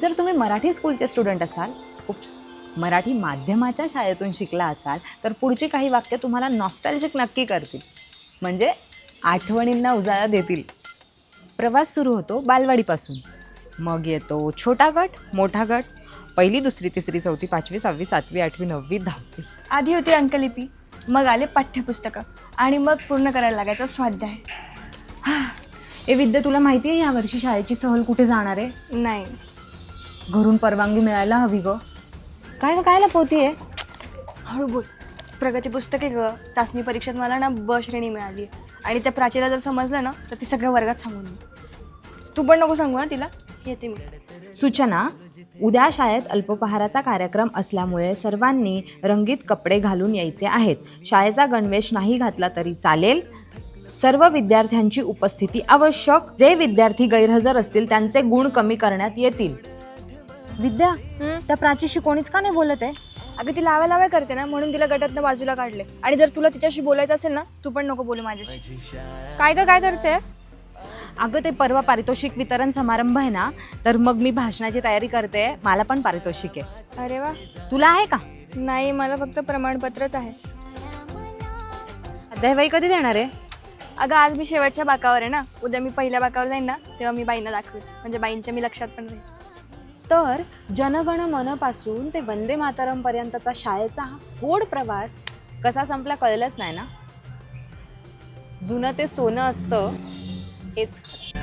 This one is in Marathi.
जर तुम्ही मराठी स्कूलचे स्टुडंट असाल उप्स मराठी माध्यमाच्या शाळेतून शिकला असाल तर पुढची काही वाक्य तुम्हाला नॉस्टॅल्जिक नक्की करतील. म्हणजे आठवणींना उजाळा देतील. प्रवास सुरू होतो बालवाडीपासून. मग येतो छोटा गट मोठा गट. पहिली दुसरी तिसरी चौथी पाचवी सहावी सातवी आठवी नववी दहावी. आधी होती अंकलिपी मग आले पाठ्यपुस्तकं आणि मग पूर्ण करायला लागायचं स्वाध्याय. ए विद्या तुला माहिती आहे यावर्षी शाळेची सहल कुठे जाणार आहे? नाही. घरून परवानगी मिळायला हवी ग. काय ग काय लपवतीये हळू बोल. प्रगती पुस्तके ग. चाचणी परीक्षेत मला ना ब श्रेणी मिळाली. आणि त्या प्राचीला जर समजलं ना तर ती सगळ्या वर्गात सांगून दे. तू पण नको सांगू ना तिला. येते मी. सूचना. उद्या शाळेत अल्पोपहाराचा कार्यक्रम असल्यामुळे सर्वांनी रंगीत कपडे घालून यायचे आहेत. शाळेचा गणवेश नाही घातला तरी चालेल. सर्व विद्यार्थ्यांची उपस्थिती आवश्यक. जे विद्यार्थी गैरहजर असतील त्यांचे गुण कमी करण्यात येतील. विद्या? त्या प्राचीशी कोणीच का नाही बोलत आहे? अगं ती लावा लावा करते ना म्हणून तिला गटातनं बाजूला काढले. आणि जर तुला तिच्याशी बोलायचं असेल ना तू पण नको बोलू माझ्याशी. काय ग काय करते? अगं ते परवा पारितोषिक वितरण समारंभ आहे ना तर मग मी भाषणाची तयारी करते. मला पण पारितोषिक आहे. अरे वा. तुला आहे का? नाही मला फक्त प्रमाणपत्रच आहे. अध्यायबाई कधी देणार आहे? अगं आज मी शेवटच्या बाकावर आहे ना. उद्या मी पहिल्या बाकावर जाईन ना तेव्हा मी बाईंना दाखवेन म्हणजे बाईंच्या मी लक्षात पण राहील तर जनगण मनपासून ते वंदे मातरमपर्यंतचा शाळेचा हा गोड प्रवास कसा संपला कळलंच नाही ना? जुनं ते सोनं असतं हेच खरं.